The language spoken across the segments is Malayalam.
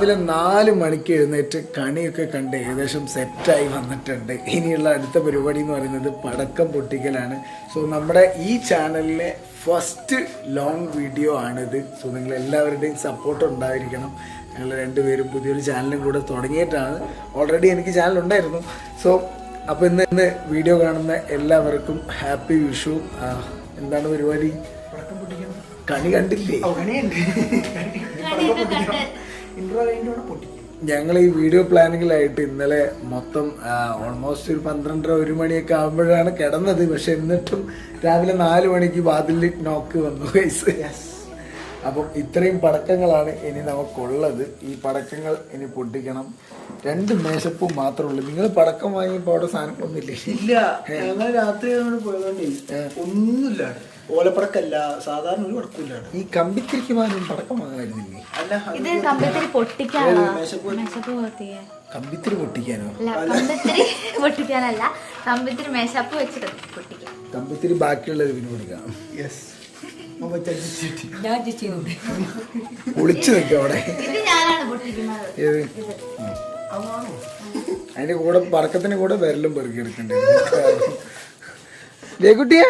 രാവിലെ നാല് മണിക്ക് എഴുന്നേറ്റ് കണിയൊക്കെ കണ്ട് ഏകദേശം സെറ്റായി വന്നിട്ടുണ്ട്. ഇനിയുള്ള അടുത്ത പരിപാടി എന്ന് പറയുന്നത് പടക്കം പൊട്ടിക്കലാണ്. സോ നമ്മുടെ ഈ ചാനലിലെ ഫസ്റ്റ് ലോങ് വീഡിയോ ആണിത്. സോ നിങ്ങൾ എല്ലാവരുടെയും സപ്പോർട്ട് ഉണ്ടായിരിക്കണം. ഞങ്ങൾ രണ്ടുപേരും പുതിയൊരു ചാനലും കൂടെ തുടങ്ങിയിട്ടാണ്. ഓൾറെഡി എനിക്ക് ചാനൽ ഉണ്ടായിരുന്നു. സോ അപ്പോൾ ഇന്ന് ഇന്ന് വീഡിയോ കാണുന്ന എല്ലാവർക്കും ഹാപ്പി വിഷു. എന്താണ് പരിപാടി? കണി കണ്ടില്ലേ? ഞങ്ങൾ ഈ വീഡിയോ പ്ലാനിങ്ങിലായിട്ട് ഇന്നലെ മൊത്തം ഓൾമോസ്റ്റ് ഒരു പന്ത്രണ്ടര ഒരു മണിയൊക്കെ ആകുമ്പോഴാണ് കിടന്നത്. പക്ഷെ എന്നിട്ടും രാവിലെ നാല് മണിക്ക് വാതിൽ നോക്ക് വന്നു വയസ്സ് അപ്പം ഇത്രയും പടക്കങ്ങളാണ് ഇനി നമുക്കുള്ളത്. ഈ പടക്കങ്ങൾ ഇനി പൊട്ടിക്കണം. രണ്ട് മേശപ്പും മാത്രമേ ഉള്ളൂ. നിങ്ങൾ പടക്കം വാങ്ങിയപ്പോൾ അവിടെ സാധനം ഒന്നുമില്ല ഇല്ല. ഞങ്ങൾ രാത്രി പോയതുകൊണ്ടേ ഒന്നുമില്ല ഓലപ്പടക്കല്ല സാധാരണ ഒരു പടക്കില്ല ഈ കമ്പിത്തിരിക്ക് പോകാനും പടക്കം വാങ്ങാമായിരുന്നില്ലേ അല്ല ഇത് കമ്പിത്തിരി പൊട്ടിക്കാനോ. മേശപ്പൂ- പൊട്ടിക്കാൻ കമ്പിത്തിരി പൊട്ടിക്കാനോ? അല്ല കമ്പിത്തിരി പൊട്ടിക്കാനല്ല. കമ്പിത്തിരി മേശപ്പ് വെച്ചിട്ട് പൊട്ടിക്കാം. കമ്പിത്തിരി ബാക്കിയുള്ളത് പിന്നെ പൊടിക്കാം യെസ് ഒളിച്ചു നിൽക്കും അവിടെ. അതിന്റെ കൂടെ പറക്കത്തിന് കൂടെ വിരലും പെറുക്കി എടുക്കണ്ടേ? കുട്ടിയെ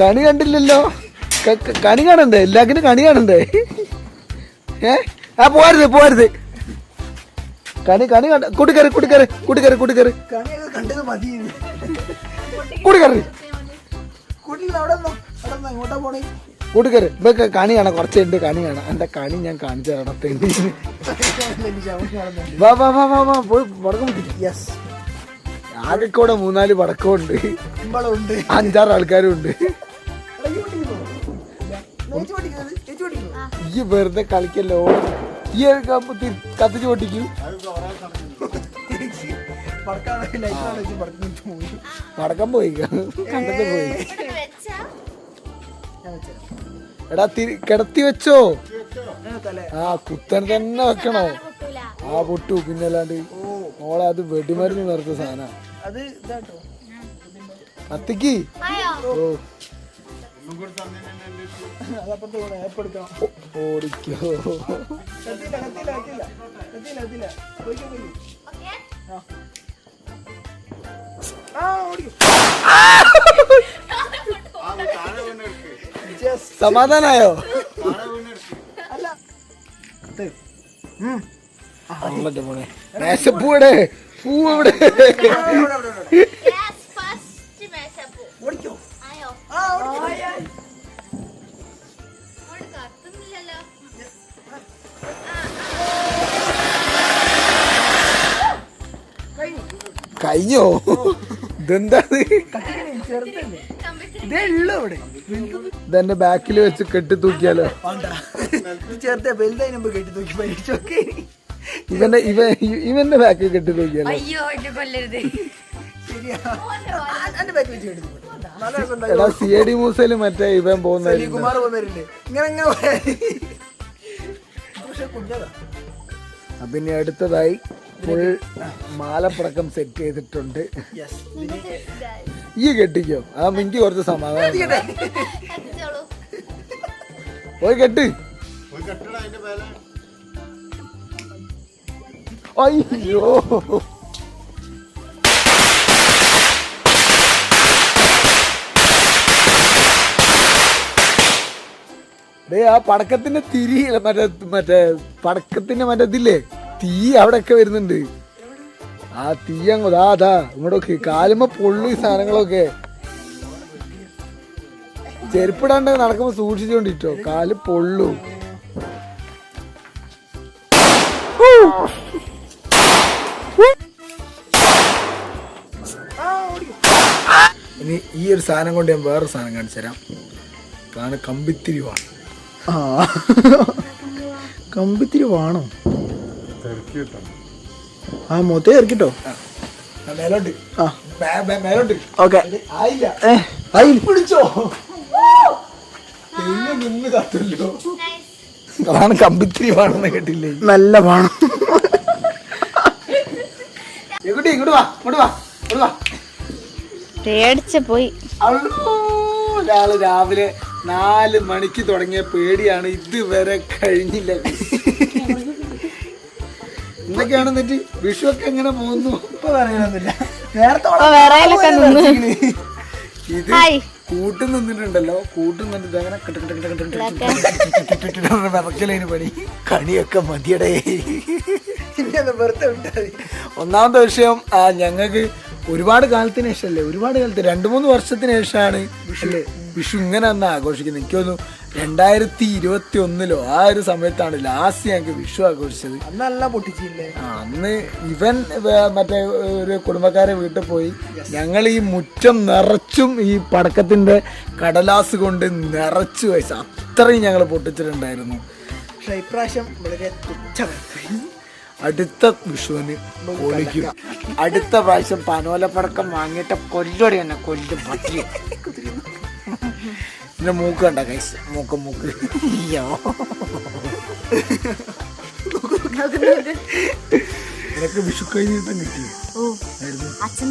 കണി കണ്ടില്ലല്ലോ. കണി കാണണ്ടേ? എല്ലാത്തിനും കണി കാണണ്ടേ? ഏ? ആ പോരുത് പോരുത് കണി കണി കണ്ട കൂട്ടിക്കറി കൂട്ടിക്കറി കൂട്ടിക്കറി കൂട്ടിക്കറി കൂട്ടിക്കറി കൂട്ടിക്കറി ഇപ്പൊ കണി കാണാം കുറച്ചുണ്ട് കണി കാണാം. എന്റെ കണി ഞാൻ കാണിച്ചു തരണം വാ വാ വാ വാ വാ പോയി പൊട്ടിക്കാം യെസ് ആകെ കൂടെ മൂന്നാൽ പടക്കമുണ്ട്. ഇമ്പളം ഉണ്ട് അഞ്ചാറ് ആൾക്കാരും ഉണ്ട് ഈ വെറുതെ കളിക്കല്ലോ ഈ കത്തിച്ച് പൊട്ടിക്കൂ. പടക്കം പോയി. കണ്ടത് പോയി. എടാ തിരി കിടത്തി വെച്ചോ? ആ കുത്തൻ തന്നെ വെക്കണോ? ആ പൊട്ടു. പിന്നല്ലാണ്ട് ഓളെ അത് വെടിമരുന്ന് നിർത്ത സാധന. അത് ഇതാട്ടോ. കത്തിക്ക് ആയോ ഓ. ഓടിക്കോ. സമാധാനായോ? അല്ല. പോണേ. മോനെ മേശപ്പൂടെ പൂ എവിടെ കഴിഞ്ഞോ? ഇതെന്താണ്? ചെറുതല്ലേ കമ്പിത്തിരി ഇതേ ഉള്ളു അവിടെ. ഇതെന്റെ ബാക്കിൽ വെച്ച് കെട്ടി തൂക്കിയാലോ ചെറുത്തെ വലുതായി കെട്ടി തൂക്കി പരീക്ഷയൊക്കെ ഇവന്റെ ഇവ ഇവന്റെ കെട്ടി അയ്യോ എന്നെ കൊല്ലരുത്. ബാക്ക് കെട്ടി തൂക്കി. നല്ല രസം എടാ സി എ ഡി മൂസയിൽ മറ്റേ ഇവൻ പോകുന്ന പിന്നെ പോയാ അടുത്തതായി ഫുൾ മാലപ്പടക്കം സെറ്റ് ചെയ്തിട്ടുണ്ട്. യെസ് ഈ കെട്ടിക്കോ. ആ മിനിക്ക് കുറച്ച് സമാധാനം പോയി കെട്ട്. അയ്യോ. ഡേ ആ പടക്കത്തിന്റെ തിരി മറ്റേ മറ്റേ പടക്കത്തിന്റെ മറ്റേ ഇതില്ലേ? തീ അവിടെ ഒക്കെ വരുന്നുണ്ട്. ആ തീ അങ്ങോട്ടാ ദാ അതാ ഇങ്ങോട്ടൊക്കെ. കാലുമ്പ പൊള്ളു ഈ സാധനങ്ങളൊക്കെ. ചെരുപ്പിടാണ്ട് നടക്കുമ്പോ സൂക്ഷിച്ചോണ്ടിട്ടോ. കാൽ പൊള്ളു. ഇനി ഈ ഒരു സാധനം കൊണ്ട് ഞാൻ വേറൊരു സാധനം കാണിച്ചു തരാം. അതാണ് കമ്പിത്തിരിവാണ് ആ. കമ്പിത്തിരി വാണോ? ആ മൊത്തം ഇറക്കിട്ടോ? ആ, മേലോട്ട്. ആ. മേ- മേ- മേലോട്ട്. ഓക്കെ. ആയില്ല. ഏ ആയി പിടിച്ചോ. തെങ്ങ് നിന്ന് കത്തല്ലോ അതാണ് കമ്പിത്തിരി വാണെന്ന് കേട്ടില്ലേ? നല്ല വാണം. എങ്ങോട്ട് ഇങ്ങോട്ട് വാ ഇങ്ങോട്ട് വാ ഇങ്ങോട്ട് വാ. പേടിച്ച് പോയി ഒരാൾ രാവിലെ നാല് മണിക്ക് തുടങ്ങിയ പേടിയാണ് ഇതുവരെ കഴിഞ്ഞില്ല എന്തൊക്കെയാണ് എന്നിട്ട് വിഷു ഒക്കെ എങ്ങനെ പോകുന്നു ഇപ്പൊ പറയാനൊന്നുമില്ല നേരത്തെ ഇത് കൂട്ടു നിന്നിട്ടുണ്ടല്ലോ കൂട്ടു നിന്നിട്ട് വിറക്കലതിന് പണി കണിയൊക്കെ മതിയടേ ഒന്നാമത്തെ വിഷയം ആ ഞങ്ങൾക്ക് ഒരുപാട് കാലത്തിന് ശേഷമല്ലേ ഒരുപാട് കാലത്ത് രണ്ട് മൂന്ന് വർഷത്തിന് ശേഷമാണ് അല്ലേ? വിഷു ഇങ്ങനെ അന്ന് ആഘോഷിക്കുന്നത്. എനിക്ക് തോന്നുന്നു രണ്ടായിരത്തി ഇരുപത്തി ഒന്നിലോ ആ ഒരു സമയത്താണ് ലാസ്റ്റ് ഞങ്ങൾക്ക് വിഷു ആഘോഷിച്ചത്. അന്നല്ല പൊട്ടിച്ചില്ലേ? അന്ന് ഇവൻ മറ്റേ ഒരു കുടുംബക്കാരെ വീട്ടിൽ പോയി. ഞങ്ങൾ ഈ മുറ്റം നിറച്ചും ഈ പടക്കത്തിന്റെ കടലാസ് കൊണ്ട് നിറച്ചു വയസ്സ് അത്രയും ഞങ്ങൾ പൊട്ടിച്ചിട്ടുണ്ടായിരുന്നു. പക്ഷേ ഇപ്രാവശ്യം വളരെ തുച്ഛമായി. അടുത്ത വിഷുവിന് പൊളിക്കും. അടുത്ത പ്രാവശ്യം പനോലപ്പടക്കം വാങ്ങിയിട്ട് കൊല്ലോടി തന്നെ കൊല്ലും പട്ടി പിന്നെ മൂക്ക് കണ്ട കൈസ് മൂക്ക് മൂക്ക്. അയ്യോ. എനിക്ക് വിഷു കഴിഞ്ഞിട്ടും കിട്ടി? അച്ഛൻ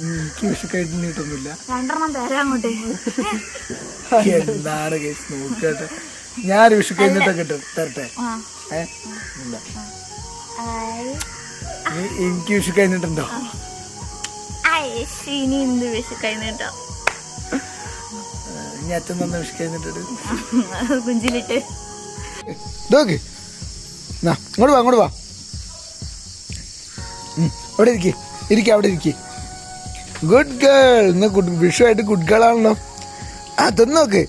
എനിക്ക് വിഷു കഴിഞ്ഞിട്ടൊന്നുമില്ല. എന്താണ് കേസ് നോക്കട്ടെ. ഞാൻ വിഷു കഴിഞ്ഞിട്ട് കിട്ടും തരട്ടെ? ഇല്ല. എനിക്ക് വിഷു കഴിഞ്ഞിട്ടുണ്ടോ ഇനി എന്ത് വിഷു കഴിഞ്ഞിട്ടോ ഇനി അച്ഛൻ തന്ന വിഷു കഴിഞ്ഞിട്ടുണ്ട് കുഞ്ചിലിട്ട്. നോക്ക് നാ ഇങ്ങോട്ട് വാ അങ്ങോട്ട് വാ. അവിടെ ഇരിക്ക. ഇരിക്ക അവിടെ ഇരിക്കേ. ഗുഡ് ഗേൾ ഇന്ന് ഗുഡ് വിഷുവായിട്ട് ഗുഡ് ഗേൾ ആണല്ലോ. ആ തിന്ന് നോക്ക്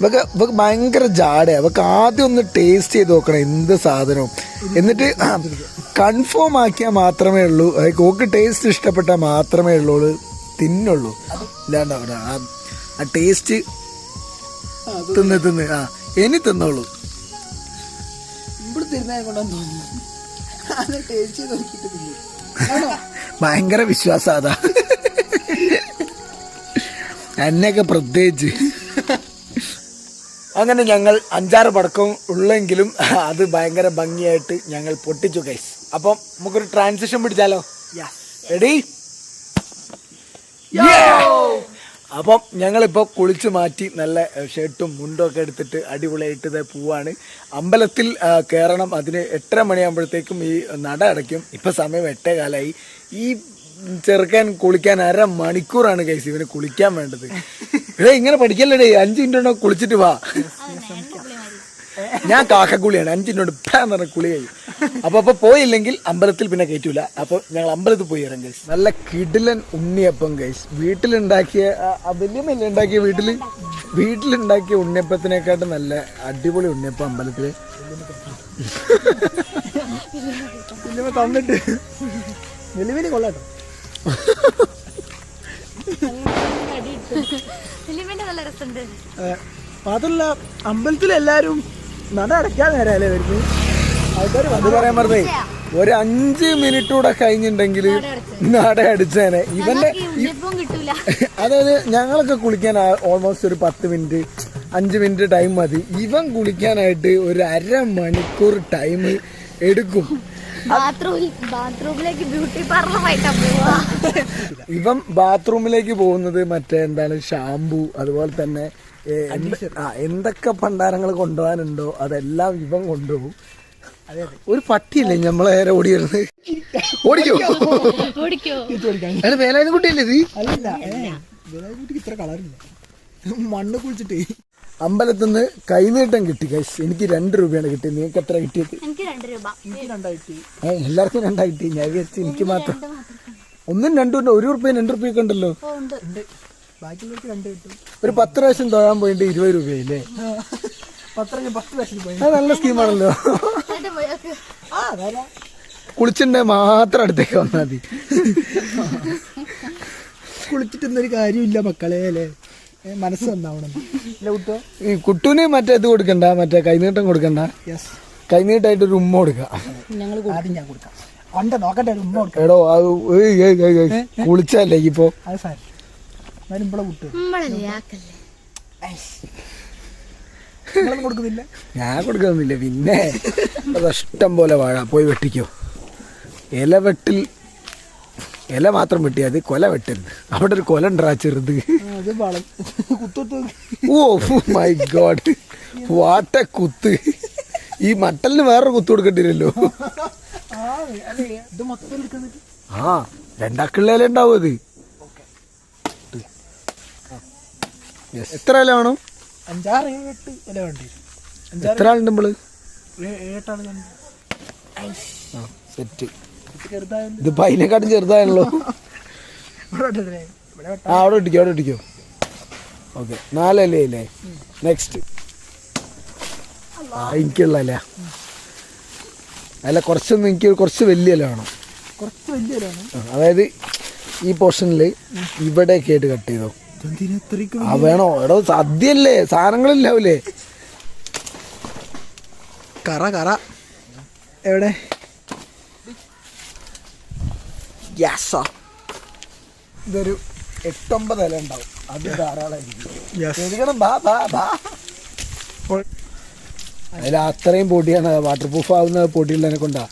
ഇവക്ക് ഇവക്ക് ഭയങ്കര ജാടയാണ് അവക്ക് ആദ്യം ഒന്ന് ടേസ്റ്റ് ചെയ്ത് നോക്കണം എന്ത് സാധനവും. എന്നിട്ട് കൺഫേം ആക്കിയാൽ മാത്രമേ ഉള്ളൂ. അതായത് ഓക്ക് ടേസ്റ്റ് ഇഷ്ടപ്പെട്ടാൽ മാത്രമേ ഉള്ളൂ തിന്നുള്ളൂ. ഇല്ലാണ്ട് അവിടെ ആ ടേസ്റ്റ് തിന്ന് തിന്ന്. ആ ഇനി തിന്നോളൂ. ഭയങ്കര വിശ്വാസം അതാ. എന്നെയൊക്കെ പ്രത്യേകിച്ച്. അങ്ങനെ ഞങ്ങൾ അഞ്ചാറ് പടക്കം ഉള്ളെങ്കിലും അത് ഭയങ്കര ഭംഗിയായിട്ട് ഞങ്ങൾ പൊട്ടിച്ചു കൈസ് അപ്പം നമുക്കൊരു ട്രാൻസിഷൻ പിടിച്ചാലോ? റെഡി അപ്പം ഞങ്ങളിപ്പോൾ കുളിച്ച് മാറ്റി നല്ല ഷർട്ടും മുണ്ടും ഒക്കെ എടുത്തിട്ട് അടിപൊളിയായിട്ട് ഇതേ പോവാണ്. അമ്പലത്തിൽ കയറണം അതിന് എട്ടര മണിയാകുമ്പോഴത്തേക്കും ഈ നട അടയ്ക്കും. ഇപ്പം സമയം എട്ടേ കാലമായി ഈ ചെറുക്കാൻ കുളിക്കാൻ അര മണിക്കൂറാണ് കൈസ് ഇവന് കുളിക്കാൻ വേണ്ടത്. എടേ ഇങ്ങനെ പഠിക്കല്ലേ അഞ്ച് മിനിറ്റ് ഉണ്ടോ കുളിച്ചിട്ട് വാ. ഞാൻ കാക്കക്കുളിയാണ്. അഞ്ച് മിനിറ്റ് ഇപ്പം പറഞ്ഞ കുളി കഴിയും അപ്പൊ അപ്പൊ പോയില്ലെങ്കിൽ അമ്പലത്തിൽ പിന്നെ കയറ്റൂല. അപ്പൊ ഞങ്ങൾ അമ്പലത്തിൽ പോയി ഇറങ്ങി ഗൈസ് നല്ല കിടിലൻ ഉണ്ണിയപ്പം ഗൈസ് വീട്ടിലുണ്ടാക്കിയ വല്യമ്മല്ലേ ഉണ്ടാക്കിയ വീട്ടിൽ വീട്ടിലുണ്ടാക്കിയ ഉണ്ണിയപ്പത്തിനെക്കാട്ടും നല്ല അടിപൊളി ഉണ്ണിയപ്പം അമ്പലത്തിൽ. തന്നിട്ട് വലിയ വലിയ കൊള്ളാട്ടോ നല്ല രസമുണ്ട്. ഏ, മാത്രല്ല അമ്പലത്തിൽ എല്ലാരും നട അടയ്ക്കാൻ നേരല്ലേ വരുന്നത് ആൾക്കാർ അത് പറയാൻ പറഞ്ഞേ ഒരു അഞ്ച് മിനിറ്റ് കൂടെ കഴിഞ്ഞിട്ടുണ്ടെങ്കിൽ നട അടിച്ചേനെ. ഇവന്റെ അതായത് ഞങ്ങളൊക്കെ കുളിക്കാൻ ഓൾമോസ്റ്റ് ഒരു പത്ത് മിനിറ്റ് അഞ്ച് മിനിറ്റ് ടൈം മതി. ഇവൻ കുളിക്കാനായിട്ട് ഒരു അര മണിക്കൂർ ടൈം എടുക്കും. ബാത്റൂമിലേക്ക് ബ്യൂട്ടി ഇവൻ ബാത്റൂമിലേക്ക് പോകുന്നത് മറ്റേ എന്താണ് ഷാംപൂ അതുപോലെ തന്നെ എന്തൊക്കെ പണ്ടാരങ്ങൾ കൊണ്ടുപോകാനുണ്ടോ അതെല്ലാം ഇവൻ കൊണ്ടുപോകും. ഒരു പട്ടിയല്ലേ നമ്മളെ നേരെ ഓടി വരുന്നത് ഓടിക്കോ. വേലായുധ കുട്ടിയല്ലേ ഇത്? അല്ല കുട്ടിക്ക് ഇത്ര കളറില്ല. മണ്ണ് കുളിച്ചിട്ടേ അമ്പലത്തിൽ നിന്ന് കൈനീട്ടം കിട്ടി കൈസ് എനിക്ക് രണ്ട് രൂപയാണ് കിട്ടിയത്. നിങ്ങൾക്ക് എത്ര കിട്ടിയത്? എല്ലാവർക്കും രണ്ടാ കിട്ടി ഞാൻ വിചാരിച്ചു എനിക്ക് മാത്രം. ഒന്നും രണ്ടും ഒരു റുപ്യ രണ്ട് റുപ്യൊക്കെ ഉണ്ടല്ലോ. ഓ ഉണ്ട്. ഉണ്ട് ബാക്കിയുള്ളവർക്ക് രണ്ട് കിട്ടും. ഒരു പത്ത് പ്രാവശ്യം തൊഴാൻ പോയിട്ട് ഇരുപത് രൂപയില്ലേ അത് നല്ല സ്കീമാണല്ലോ കുളിച്ചിട്ടുണ്ടെ മാത്രം അടുത്തേക്ക് വന്നാൽ മതി. കുളിച്ചിട്ടൊന്നും ഒരു കാര്യമില്ല മക്കളെ അല്ലേ? മനസ്സ് നന്നാവണം. ഈ കുട്ടൂന് മറ്റേ ഇത് കൊടുക്കണ്ട മറ്റേ കൈനീട്ടം കൊടുക്കണ്ട. യെസ് കൈനീട്ടായിട്ട് ഒരു ഉമ്മ കൊടുക്കുക ഞങ്ങൾ ആദ്യം ഞാൻ കൊടുക്കാം. അണ്ട നോക്കട്ടെ ഒരു ഉമ്മ കൊടുക്കാം. എടോ അത് കുളിച്ചല്ലേ ഇപ്പോ ഞാൻ കൊടുക്കുന്നില്ല പിന്നെ ഇഷ്ടം പോലെ വാഴ. പോയി വെട്ടിക്കോ. ഇല വെട്ടിൽ ഇല മാത്രം വെട്ടിയാൽ മതി. കൊല വെട്ടരുത്. അവിടെ ഒരു കൊല ഉണ്ടാ ചെറുത്. അത് ഓ മൈ ഗോഡ് വാട്ട കുത്ത്. ഈ മട്ടലിന് വേറൊരു കുത്ത് കൊടുക്കേണ്ടിരല്ലോ ആ രണ്ടാക്കിള്ളേലേ ഉണ്ടാവും അത്. എത്ര ഇല വേണം? അഞ്ചാറ് ഏഴ് എട്ട് ഇല വേണ്ടി അഞ്ചാറ് എത്ര ആളുണ്ട് നമ്മൾ? സെറ്റ് ഇതിപ്പോ അതിനെക്കാട്ടും ചെറുതായല്ലോ. ആ അവിടെ ഇട്ടിക്കോ അവിടെ ഇട്ടിക്കോ ഓക്കെ നാലല്ലേ അല്ലേ നെക്സ്റ്റ് എനിക്കുള്ള അല്ല അല്ല കുറച്ചൊന്നും എനിക്ക് കുറച്ച് വലിയ ഇല വേണം. കുറച്ച് വലിയ ഇലയാണ് അതായത് ഈ പോർഷനിൽ ഇവിടെയൊക്കെ ആയിട്ട് കട്ട് ചെയ്തോ. ആ വേണോ? എടോ സദ്യല്ലേ സാധനങ്ങളില്ലാവൂലേ. കറ കറ. എവിടെ? ഇതൊരു എട്ടൊമ്പത് ഇല ഉണ്ടാവും. അത് ധാരാളമായിരിക്കും. യെസ് എഴുതണം ബാ ബാ ബാ. അതിൽ അത്രയും പൊടിയാണ്. വാട്ടർ പ്രൂഫ് ആവുന്ന പൊടിയുള്ളതിനെ കൊണ്ടാ.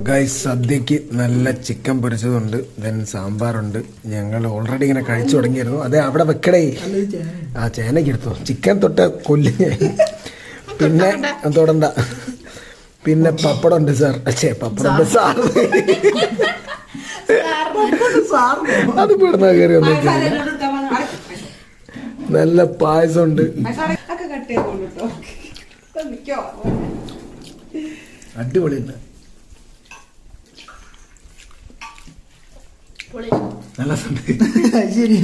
ഗൈസ് സദ്യക്ക് നല്ല ചിക്കൻ പൊരിച്ചതുണ്ട്. ദെൻ സാമ്പാറുണ്ട്. ഞങ്ങൾ ഓൾറെഡി ഇങ്ങനെ കഴിച്ചു തുടങ്ങിയിരുന്നു. അതെ അവിടെ വെക്കടേ. ആ ചേനയ്ക്ക് എടുത്തു. ചിക്കൻ തൊട്ട് കൊല്ലി. പിന്നെ തൊടണ്ട. പിന്നെ പപ്പടം ഉണ്ട് സാർ. അച്ഛേ പപ്പടം ഉണ്ട് സാർ. അത് പെടുന്ന കയറി വന്നു നല്ല പായസമുണ്ട്. അടിപൊളിയുണ്ട് നല്ല രസമുണ്ട്. ശരി.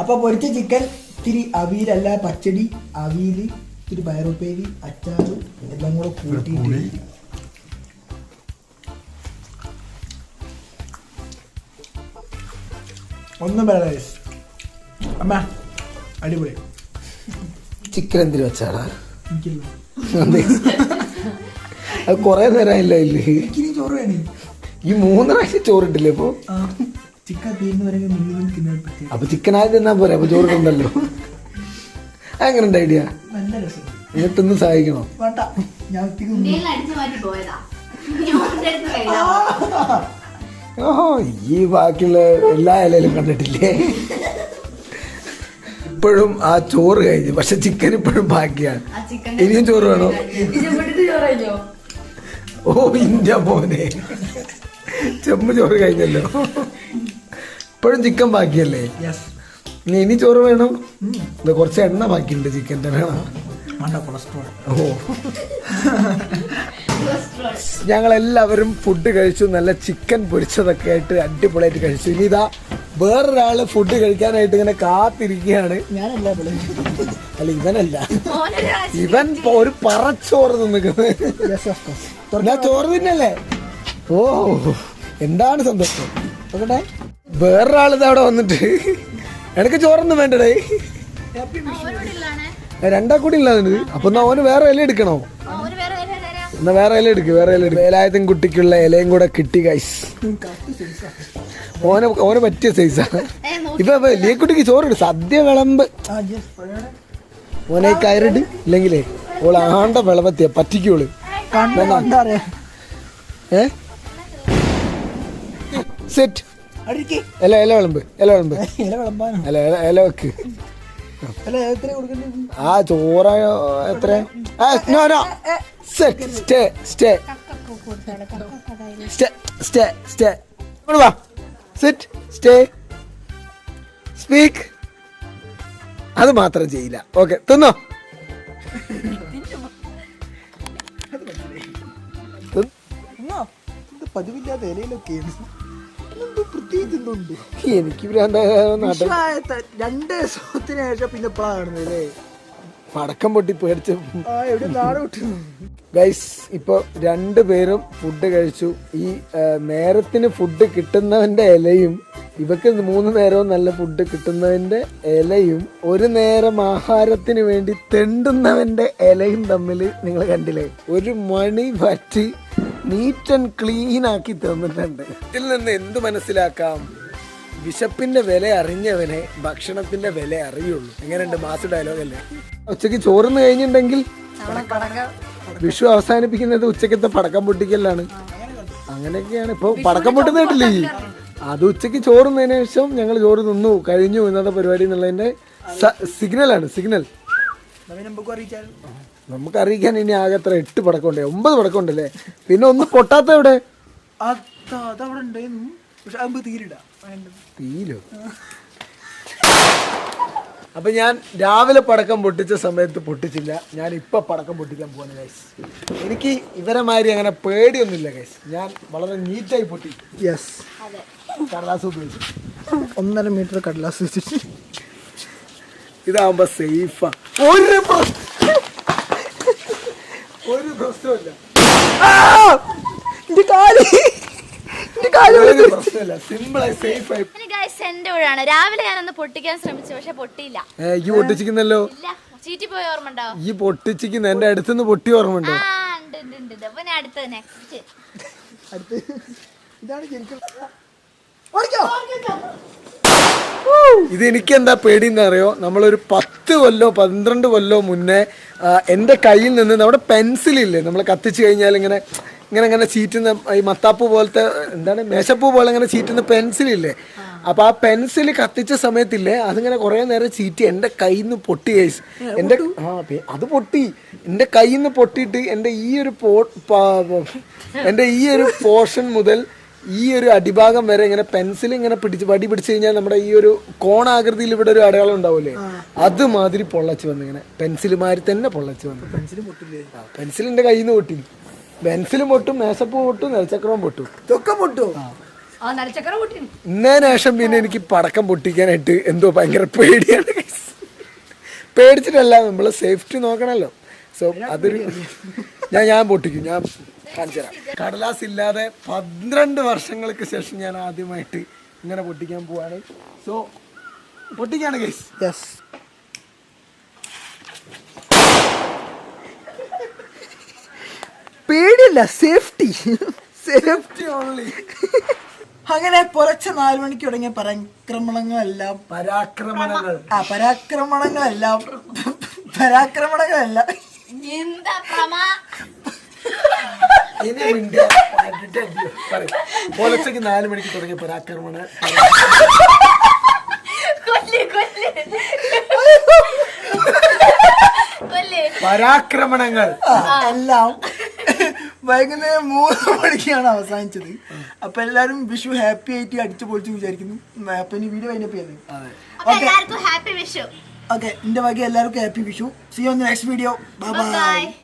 അപ്പൊ പൊരിച്ച ചിക്കൻ ഇത്തിരി അവിയലല്ല പച്ചടി അവിയൽ ഇത്തിരി പയറുപ്പേരി അച്ചാറും എല്ലാം കൂടെ കൂട്ടിയിട്ട് ഒന്നും പറയാ അമ്മ അടിപൊളി. ചിക്കൻ എന്തിനു വെച്ചാടാ? അതെ. കൊറേ നേരമായില്ല ഇല്ലേ എനിക്കിനി ചോറ് വേണേ. ഈ മൂന്ന് പ്രാവശ്യം ചോറിട്ടില്ലേ ഇപ്പൊ? അപ്പൊ ചിക്കൻ ആദ്യം തിന്നാ പോരെ അപ്പൊ ചോറിട്ടുണ്ടല്ലോ അങ്ങനെ ഉണ്ട് ഐഡിയ? നല്ല രസം. എന്നിട്ടൊന്ന് സഹായിക്കണോ? വേണ്ട ഞാൻ ഒത്തിരി ഓഹോ ഈ ബാക്കിയുള്ള എല്ലാ ഇലയിലും കണ്ടിട്ടില്ലേ? ഇപ്പോഴും ആ ചോറ് കഴിഞ്ഞു. പക്ഷെ ചിക്കൻ ഇപ്പോഴും ബാക്കിയാണ്. ആ ചിക്കൻ ഇനിയും ചോറ് വേണോ? ഓ ഇന്ത്യ പോനെ ചെമ്പ് ചോറ് കഴിഞ്ഞല്ലോ. ഇപ്പോഴും ചിക്കൻ ബാക്കിയല്ലേ? യെസ് ഇനി ഇനി ചോറ് വേണം. ഇത് കുറച്ച് എണ്ണ ബാക്കിയുണ്ട് ചിക്കന്റെ വേണം. കൊളസ്ട്രോൾ ഓ. ഞങ്ങൾ എല്ലാവരും ഫുഡ് കഴിച്ചു. നല്ല ചിക്കൻ പൊരിച്ചതൊക്കെ ആയിട്ട് അടിപൊളിയായിട്ട് കഴിച്ചു. ഇനി ഇതാ വേറൊരാൾ ഫുഡ് കഴിക്കാനായിട്ട് ഇങ്ങനെ കാത്തിരിക്കുകയാണ്. ഞാനല്ല അല്ല ഇവനല്ല. ഇവൻ ഒരു പറച്ചോറ് തിന്നിക്കുന്നത് കോഴ്സ് ഞാൻ ചോറ് തിന്നല്ലേ? ഓ എന്താണ് സന്തോഷം. വേറൊരാൾ വേറൊരാളിത് അവിടെ വന്നിട്ട്. എനിക്ക് ചോറൊന്നും വേണ്ടടേ. രണ്ടാ കൂടി ഇല്ലാതെ അപ്പൊ എന്നാ ഓന് വേറെ ഇല എടുക്കണോ? എന്നാ വേറെ ഇല എടുക്ക് വേറെ ഇല എടുക്ക്. വേലായത്തും കുട്ടിക്കുള്ള ഇലയും കൂടെ കിട്ടി ഗൈസ് ഓനെ ഓനെ പറ്റിയ സൈസാ ഇപ്പൊ ലീക്കുട്ടിക്ക് കുട്ടിക്ക് ചോറിട്. സദ്യ വിളമ്പ്. ഓനെ കയറിട്ട് കയറിട്. ഇല്ലെങ്കിലേ ഓൾ ആണ്ട വിളമ്പത്തിയ. പറ്റിക്കോൾ. ഏ? സെറ്റ് ഇല ഇല വിളമ്പ് ഇല വിളമ്പ്. ഇല ഇല വെക്ക്. ആ ചോറ എത്ര? Sit stay stay. സ്റ്റേ വാ. Sit stay. സ്പീക്ക് അത് മാത്രം ചെയ്യില്ല. ഓക്കെ തിന്നോ? പതിവില്ലാത്ത ഇലയിലൊക്കെയാണ്. എനിക്ക് രണ്ട് ദിവസത്തിന് ശേഷം പിന്നെ പടക്കം പൊട്ടി പേടിച്ച്. ഗൈസ് ഇപ്പൊ രണ്ടു പേരും ഫുഡ് കഴിച്ചു. ഈ നേരത്തിന് ഫുഡ് കിട്ടുന്നവന്റെ ഇലയും ഇവക്ക് മൂന്ന് നേരവും നല്ല ഫുഡ് കിട്ടുന്നവന്റെ ഇലയും ഒരു നേരം ആഹാരത്തിന് വേണ്ടി തെണ്ടുന്നവന്റെ ഇലയും തമ്മിൽ നിങ്ങൾ കണ്ടില്ലേ? ഒരു മണി പറ്റി നീറ്റ് ആൻഡ് ക്ലീൻ ആക്കി തന്നിട്ടുണ്ട്. ഇതിൽ നിന്ന് എന്ത് മനസ്സിലാക്കാം? വിശപ്പിന്റെ വില അറിഞ്ഞവനെ ഭക്ഷണത്തിന്റെ വില അറിയുള്ളൂ. എങ്ങനെയുണ്ട് മാസ് ഡയലോഗ് അല്ലേ? ഉച്ചയ്ക്ക് ചോറുന്ന് കഴിഞ്ഞിട്ടുണ്ടെങ്കിൽ വിഷു അവസാനിപ്പിക്കുന്നത് ഉച്ചക്കത്തെ പടക്കം പൊട്ടിക്കലാണ്. അങ്ങനെയൊക്കെയാണ്. ഇപ്പൊ പടക്കം പൊട്ടുന്നിട്ടില്ലേ? അത് ഉച്ചയ്ക്ക് ചോറുന്നതിന് ശേഷം ഞങ്ങൾ ചോറ് തിന്നു കഴിഞ്ഞു ഇന്നത്തെ പരിപാടി എന്നുള്ളതിന്റെ സിഗ്നലാണ് സിഗ്നൽ നമുക്ക് അറിയിച്ചാൽ നമുക്ക് അറിയിക്കാൻ ഇനി ആകെ എത്ര എട്ട് പടക്കം ഉണ്ടേ ഒമ്പത് പടക്കം ഉണ്ടല്ലേ പിന്നെ ഒന്ന് പൊട്ടാത്ത എവിടെ? തീരോ അപ്പൊ ഞാൻ രാവിലെ പടക്കം പൊട്ടിച്ച സമയത്ത് പൊട്ടിച്ചില്ല. ഞാൻ ഇപ്പൊ പടക്കം പൊട്ടിക്കാൻ പോവാണ് ഗൈസ് എനിക്ക് ഇവരെ മാതിരി അങ്ങനെ പേടിയൊന്നുമില്ല ഗൈസ് ഞാൻ വളരെ നീറ്റായി പൊട്ടി. യെസ് കടലാസ് ഉപയോഗിച്ചു. ഒന്നര മീറ്റർ കടലാസ് വെച്ചിട്ട് ഇതാവുമ്പോ സേഫാ ഒരു പ്രശ്നം ഒരു പ്രശ്നമില്ല എന്റെ ഊഴാണ് രാവിലെ ഞാനൊന്ന് പൊട്ടിക്കാൻ ശ്രമിച്ചു പക്ഷെ പൊട്ടിയില്ല. ഈ പൊട്ടിച്ചിരിക്കുന്നല്ലോ. ചീറ്റി പോയ ഓർമ്മ ഉണ്ടോ? ഈ പൊട്ടിച്ചിരിക്കുന്ന എന്റെ അടുത്തുനിന്ന് പൊട്ടി ഓർമ്മയുണ്ടോ ആ ഉണ്ട് അടുത്തത് നെക്സ്റ്റ് അടുത്ത് ഇതാണ് ശരിക്കും. ഓടിക്കോ. ഇത് എനിക്ക് എന്താ പേടി അറിയോ നമ്മളൊരു പത്ത് കൊല്ലോ പന്ത്രണ്ട് കൊല്ലോ മുന്നേ എന്റെ കയ്യിൽ നിന്ന് നമ്മുടെ പെൻസിൽ ഇല്ലേ നമ്മൾ കത്തിച്ചു കഴിഞ്ഞാൽ ഇങ്ങനെ ഇങ്ങനെ ഇങ്ങനെ ചീറ്റുന്ന ഈ മത്താപ്പ് പോലത്തെ എന്താണ് മേശപ്പൂ പോലെ ഇങ്ങനെ ചീറ്റുന്ന പെൻസിലില്ലേ? അപ്പൊ ആ പെൻസിൽ കത്തിച്ച സമയത്തില്ലേ അതിങ്ങനെ കുറെ നേരം ചീറ്റി എന്റെ കയ്യിൽ നിന്ന് പൊട്ടി കഴിച്ചു എന്റെ ആ അത് പൊട്ടി. എന്റെ കയ്യിൽ നിന്ന് പൊട്ടിയിട്ട് എന്റെ ഈ ഒരു പാ- എന്റെ ഈ ഒരു പോർഷൻ മുതൽ ഈ ഒരു അടിഭാഗം വരെ ഇങ്ങനെ പെൻസിൽ ഇങ്ങനെ പിടിച്ച് വടി പിടിച്ചു കഴിഞ്ഞാൽ നമ്മുടെ ഈ ഒരു കോണാകൃതിയിൽ ഇവിടെ ഒരു അടയാളം ഉണ്ടാവില്ലേ അത് മാതിരി പൊള്ളച്ച് വന്നു ഇങ്ങനെ പെൻസിൽ മാതിരി തന്നെ പൊള്ളച്ച് വന്നു. പെൻസിലിന്റെ കയ്യിൽ നിന്ന് പൊട്ടി. പെൻസിലും പൊട്ടും മേശപ്പൂ പൊട്ടും നെൽച്ചക്രവും പൊട്ടും. ഇതൊക്കെ പൊട്ടോ. ശേഷം പിന്നെ എനിക്ക് പടക്കം പൊട്ടിക്കാനായിട്ട് എന്തോ ഭയങ്കര പേടിയാണ്. പേടിച്ചിട്ടല്ല നമ്മൾ സേഫ്റ്റി നോക്കണല്ലോ. സോ അതൊരു ഞാൻ ഞാൻ പൊട്ടിക്കും. ഞാൻ കാണിച്ചു തരാം കടലാസ് ഇല്ലാതെ പന്ത്രണ്ട് വർഷങ്ങൾക്ക് ശേഷം ഞാൻ ആദ്യമായിട്ട് ഇങ്ങനെ പൊട്ടിക്കാൻ പോവാണ്. സോ പൊട്ടിക്കാണ് ഗൈസ് യെസ് പേടിയല്ല സേഫ്റ്റി സേഫ്റ്റി ഓൺലി അങ്ങനെ പുലർച്ചെ നാലു മണിക്ക് തുടങ്ങിയ പരാക്രമണങ്ങളെല്ലാം പരാക്രമണങ്ങൾ. ആ പരാക്രമണങ്ങളെല്ലാം പരാക്രമണങ്ങളെല്ലാം പുലർച്ചയ്ക്ക് നാല് മണിക്ക് തുടങ്ങിയ പരാക്രമണ കൊല്ല് കൊല്ല്. കൊല്ല്. പരാക്രമണങ്ങൾ. എല്ലാം വൈകുന്നേരം മൂന്ന് മണിക്കാണ് അവസാനിച്ചത്. അപ്പൊ എല്ലാരും വിഷു ഹാപ്പി ആയിട്ട് അടിച്ചു പൊളിച്ചു വിചാരിക്കുന്നു. അപ്പൊ ഇനി വീഡിയോ കഴിഞ്ഞപ്പോ അതെ. അപ്പൊ എല്ലാവർക്കും ഹാപ്പി വിഷു. ഓക്കെ എന്റെ വക എല്ലാവർക്കും happy Vishu. See on next video bye bye